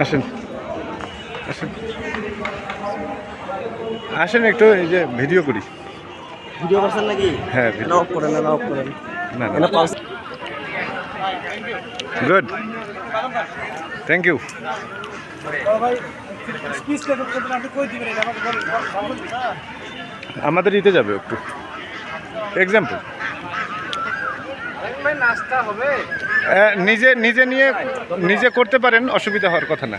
আসেন। আসেন আসেন একটু এই যে ভিডিও করি। ভিডিও করছেন নাকি? হ্যাঁ না অফ করেন না অফ করেন। না পাউস গুড থ্যাংক ইউ আমাদের ইতে যাবে একটু। এক্সাম্পল নিজে নিজে নিয়ে নিজে করতে পারেন অসুবিধা হওয়ার কথা না।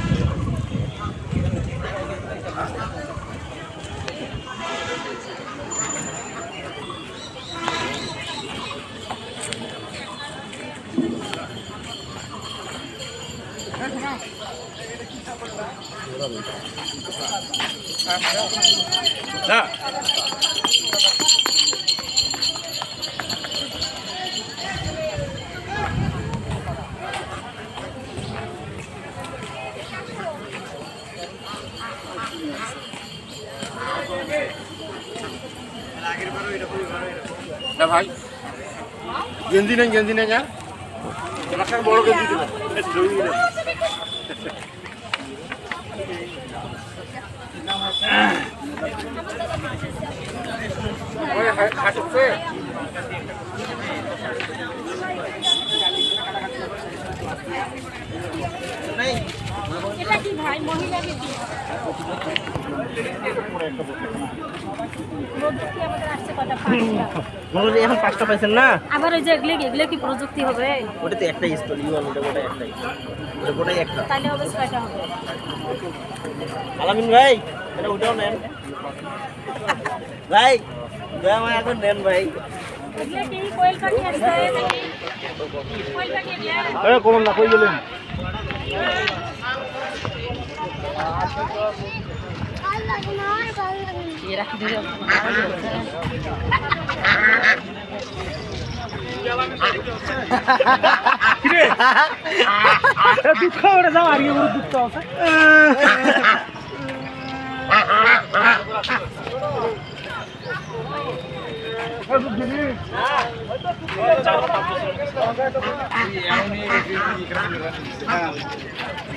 ভাই। গেঞ্জি নেই গেঞ্জি নেই না একটা বড় গেঞ্জি দিবেন। এটা কি ভাই? মহিলা বেটি প্রযুক্তি আমাদের আসছে কটা পাঁচটা মনে এখন পাঁচটা পাইছেন না? আবার ওই যে এগুলো এগুলো কি প্রযুক্তি হবে? ওটা তো একটাই স্টোর ওটা ওটা একটাই। ওটা গোটাই একটা। তাহলে হবে ছয়টা হবে। আলামিন ভাই এটা ওটাও নেন। ভাই ভাই আমার এখন নেন ভাই। কমন না কই গেলেন? দুঃখ ওটা যাও আর দুঃখ আছে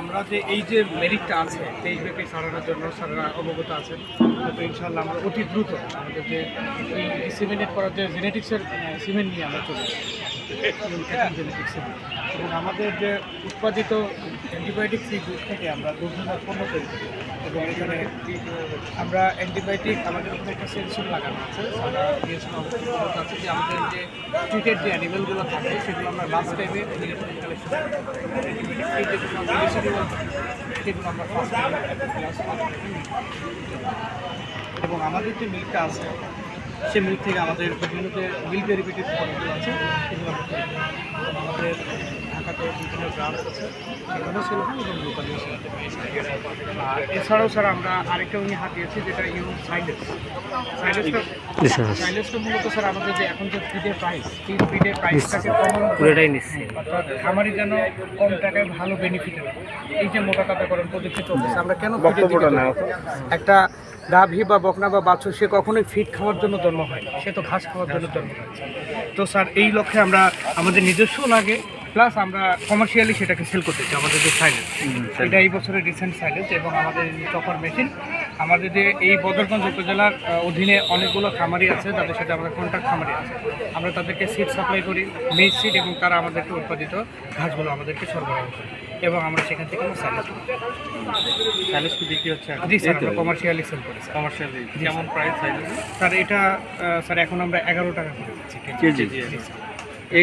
আমরা যে এই যে মেরিটটা আছে তেইশ ব্যাপী সারানোর জন্য সারা অবগত আছে তো ইনশাল্লাহ আমরা অতি দ্রুত আমাদের যে সিমেন্টের করার যে জেনেটিক্সের সিমেন্ট নিয়ে আমরা চলে জেনেটিক্সের এবং আমাদের যে উৎপাদিত অ্যান্টিবায়োটিক সেই থেকে আমরা দুধ পণ্য তৈরি করি। এখানে আমরা অ্যান্টিবায়োটিক আমাদের উপরে একটা সেন্সর লাগানো আছে। আমরা আছে যে আমাদের যে ট্রিটেড যে অ্যানিমেলগুলো থাকে, সেগুলো আমরা লাস্ট টাইমে সেগুলো আমরা এবং আমাদের যে মিল্কটা আছে, সে মিল্ক থেকে আমাদের বিভিন্ন যে মিল্ক ডেরিভেটিভ আছে, সেগুলো আমাদের বিভিন্ন ব্রাঞ্চ আছে। সেখানেও সেল এবং লোকালিও সেল আর এছাড়াও স্যার আমরা আরেকটা উনি হাতিয়েছি যেটা ইউ সাইলেস। সাইলেসটা সাইলেসটা মূলত স্যার আমাদের যে এখন যে ফিডের প্রাইস সেই ফিডের প্রাইসটাকে কমানো পুরোটাই নিচ্ছি অর্থাৎ খামারি যেন কম টাকায় ভালো বেনিফিট এই যে মোটা টাকাকরণ পদ্ধতি চলতেছে আমরা কেন? একটা গাভী বা বকনা বা বাছুর সে কখনোই ফিট খাওয়ার জন্য জন্ম হয় সে তো ঘাস খাওয়ার জন্য জন্ম হয়। তো স্যার এই লক্ষ্যে আমরা আমাদের নিজস্ব লাগে। প্লাস আমরা কমার্শিয়ালি সেটাকে সেল করতে চাই আমাদের যে সাইলেন্স এটা এই বছরের রিসেন্ট সাইলেন্স এবং আমাদের চপার মেশিন আমাদের যে এই বদরগঞ্জ উপজেলার অধীনে অনেকগুলো খামারি আছে তাদের সাথে আমাদের কন্ট্যাক্ট খামারি আছে। আমরা তাদেরকে সিট সাপ্লাই করি মেজ সিট এবং তারা আমাদেরকে উৎপাদিত ঘাসগুলো আমাদেরকে সরবরাহ করে এবং আমরা সেখান থেকে আমরা সাইলেন্স করি স্যালেস কি বিক্রি হচ্ছে জি স্যার আমরা কমার্শিয়ালি সেল করি কমার্শিয়ালি যেমন প্রাইস স্যার। এটা স্যার এখন আমরা এগারো টাকা করে দিচ্ছি কেজি। জি।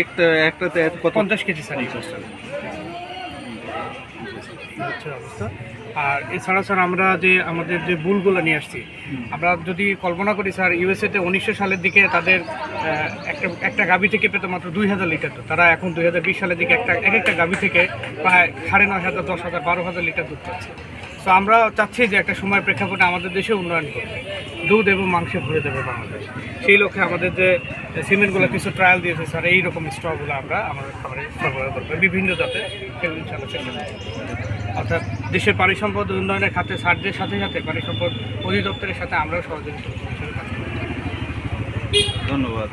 একটা, একটাতে কত? পঞ্চাশ কেজি স্যার, এই অবস্থা। আর এছাড়া স্যার, আমরা যে, আমাদের যে বুলগুলো নিয়ে আসছি, আমরা যদি কল্পনা করি স্যার, ইউএসএতে উনিশশো সালের দিকে তাদের একটা একটা গাভি থেকে পেতো মাত্র দুই হাজার লিটার দুধ। তারা এখন দুই হাজার বিশ সালের দিকে একটা, এক একটা গাভি থেকে প্রায় সাড়ে নয় হাজার, দশ হাজার, বারো হাজার লিটার দুধ পাচ্ছে। তো আমরা চাচ্ছি যে একটা সময় প্রেক্ষাপটে আমাদের দেশে উন্নয়ন করবে। দুধ এবং মাংসে ভরে দেবে বাংলাদেশ। সেই লক্ষ্যে আমাদের যে সিমেন্টগুলো কিছু ট্রায়াল দিয়েছে স্যার এই রকম স্টকগুলো আমরা আমাদের খাবারে সরবরাহ করব বিভিন্ন জাতে সেগুলো চেষ্টা অর্থাৎ দেশের পানি সম্পদ উন্নয়নের খাতে সার্জের সাথে সাথে পানি সম্পদ অধিদপ্তরের সাথে আমরাও সহযোগিতা ধন্যবাদ।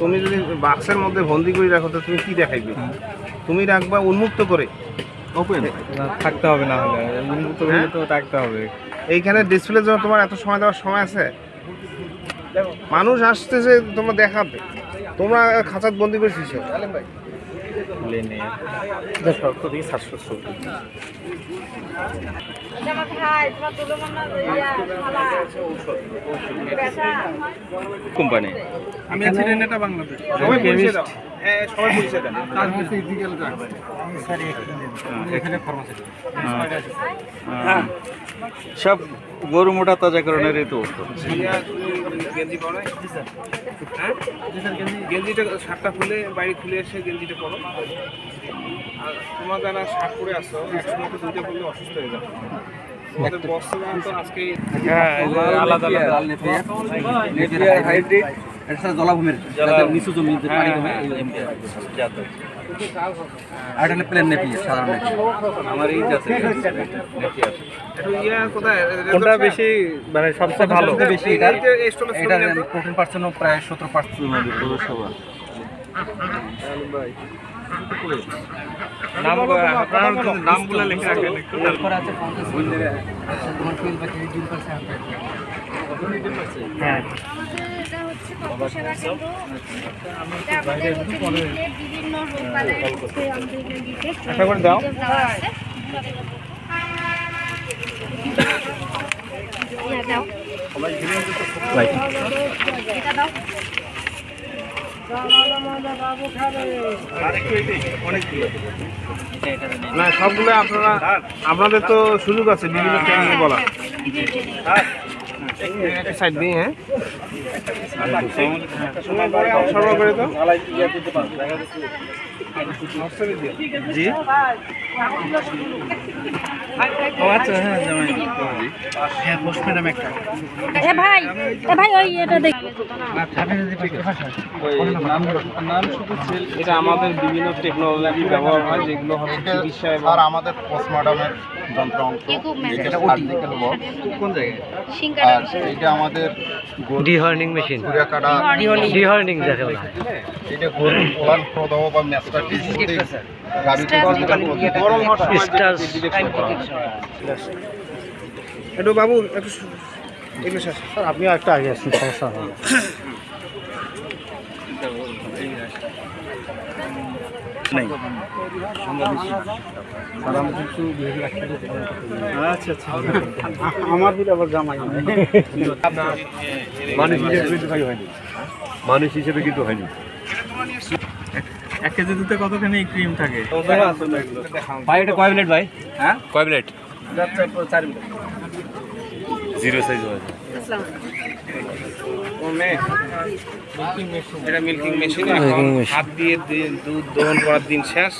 তুমি যদি বাক্সের মধ্যে বন্দি করে রাখো তো তুমি কি দেখাইবে? তুমি রাখবা উন্মুক্ত করে। ওপেন থাকতে হবে না হলে। উন্মুক্ত হলে তো থাকতে হবে। এইখানে ডিসপ্লের জন্য তোমার এত সময় দেওয়ার সময় আছে? মানুষ আসতেছে তোমরা দেখাবে। তোমরা খাঁচাত বন্দি করে তুলো মান্না ইয়া খালা পেশা কোম্পানি? আমি আছি রেনেটা বাংলাদেশ। সবাই পরিচয় দাও। হ্যাঁ সবাই পরিচয় দেন। কাজ হচ্ছে ইদিকাল কাজ এখানে ফার্মাসি হ্যাঁ। সব গরু মোটা তাজাকরণের এই তো হ্যাঁ? গেঞ্জিটা শার্টটা খুলে বাইরে খুলে এসে গেঞ্জিটা পরো। আর তোমার যারা শার্ট পরে আসো একসময় তো দুইটা পরলে অসুস্থ হয়ে যাবে। হ্যাঁ জলাভূমির নিচু জমিতে পানি জমে আর এটা প্লেন নেপি সাধারণ নেপি আমার এই একটু ইয়া কোথায়? কোনটা বেশি মানে সবচেয়ে ভালো? বেশি? এটা এটা। প্রোটিন পার্সেন্টও প্রায় সতেরো পার্সেন্ট। নামগুলো লিখে রাখেন একটু। আছে হ্যাঁ। এটা হচ্ছে তথ্য সেবা কেন্দ্র এটা আমাদের হচ্ছে দিল্লিতে বিভিন্ন রোগ বালাই হচ্ছে আমাদের দিল্লিতে করে দাও। দেওয়া আছে ইয়া দাও এটা দাও না সবগুলো আপনারা আপনাদের তো সুযোগ আছে বিভিন্ন ট্রেনিং বলা সাইড দিয়ে হ্যাঁ জি ও আচ্ছা হ্যাঁ হ্যাঁ ভাই ভাই ওই এটা নাম নাম শুধু সেল এটা আমাদের বিভিন্ন টেকনোলজি ব্যবহার হয় যেগুলো হচ্ছে চিকিৎসা আর আমাদের পোস্টমর্টমের যন্ত্র অংশ। এটা সার্জিক্যাল বক্স কোন জায়গায়? আর এটা আমাদের ডিহার্নিং মেশিন কাটা ডিহার্নিং যাকে বলা হয়। এটা গরুর ওলান প্রদাহ বা গাড়িতে গরম হয়। একটু বাবু একটু এগুলো শেষ স্যার আপনি একটা আগে আসুন সমস্যা হবে আচ্ছা আচ্ছা। আমার দিলে আবার জামাই মানুষ হিসেবে কিন্তু ভাই হয়নি। মানুষ হিসেবে কিন্তু হয়নি। এক কেজি দুধে কতখানি ক্রিম থাকে? ভাই এটা কয় মিনিট ভাই? হ্যাঁ কয় মিনিট চার মিনিট জিরো সাইজ আছে এটা মিল্কিং মেশিন হাত দিয়ে দুধ দহন করার দিন শেষ।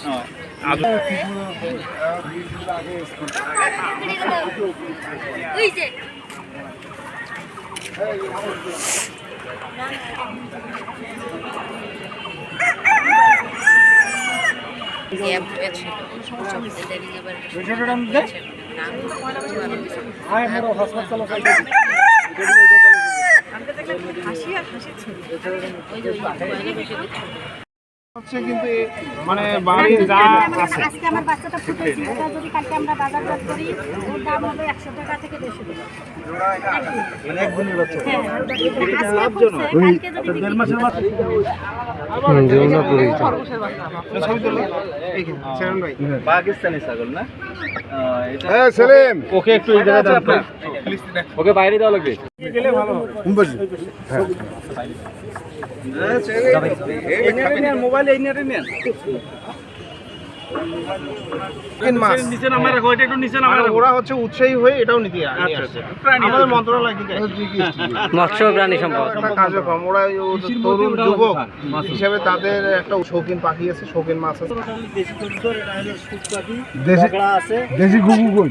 যে। হাসি আর হাসির ছবি হচ্ছে কিন্তু মানে যা আছে আজকে আমার বাচ্চাটা ফুটেছে। ওটা যদি কালকে আমরা বাজারজাত করি ওর দাম হবে একশো টাকা থেকে দেড়শো টাকা। গুণের বাচ্চা হ্যাঁ পাকিস্তানি ছাগল না হ্যাঁ সেলিম। ওকে একটু এই দাও ওকে বাইরে দেওয়া লাগবে? গেলে ভালো উৎসাহী হয়ে এটাও নিতে আমাদের মন্ত্রণালয় থেকে মৎস্য প্রাণী সম্পদ। কার্যক্রম। ওরা তরুণ যুবক হিসেবে তাদের একটা শৌখিন পাখি আছে শৌখিন মাছ আছে। দেশি কই?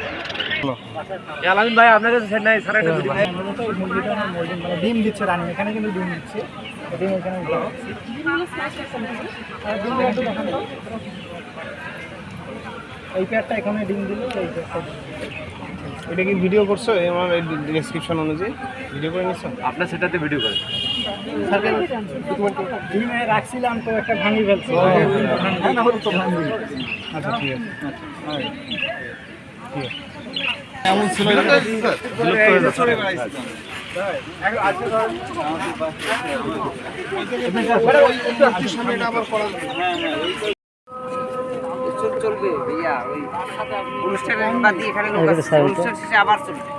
আলামিন ভাই আপনার কাছে সেট নাই স্যার একটা ভিডিও ডিম দিচ্ছে রানী এখানে কিন্তু ডিম দিচ্ছে। ডিম এখানে এই পেয়ারটা এখানে ডিম দিল এই এটা কি ভিডিও করছ? এই আমার ডেসক্রিপশন অনুযায়ী। ভিডিও করে নিছো? আপনার সেটাতে ভিডিও করে। ডিমে রাখছিলাম তো একটা ভাঙি ফেলছে। আচ্ছা ঠিক আছে। এমন ছিল চলবে ভাইয়া ওই অনুষ্ঠানের বাদ দিয়ে এখানে লোক আছে অনুষ্ঠান শেষে আবার চলবে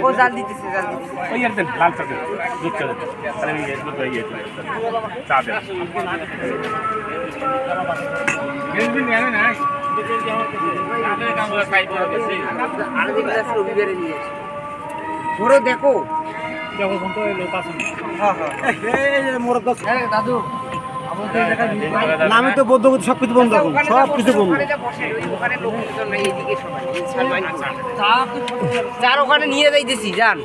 ও জাল দিতেছে জাল দিতেছে আর দিন তো হ্যাঁ দাদু আমি তো বদ্ধ সব কিছু বন্ধ রাখুন সব কিছু বন্ধ। যার ওখানে নিয়ে যাইতেছি, যান।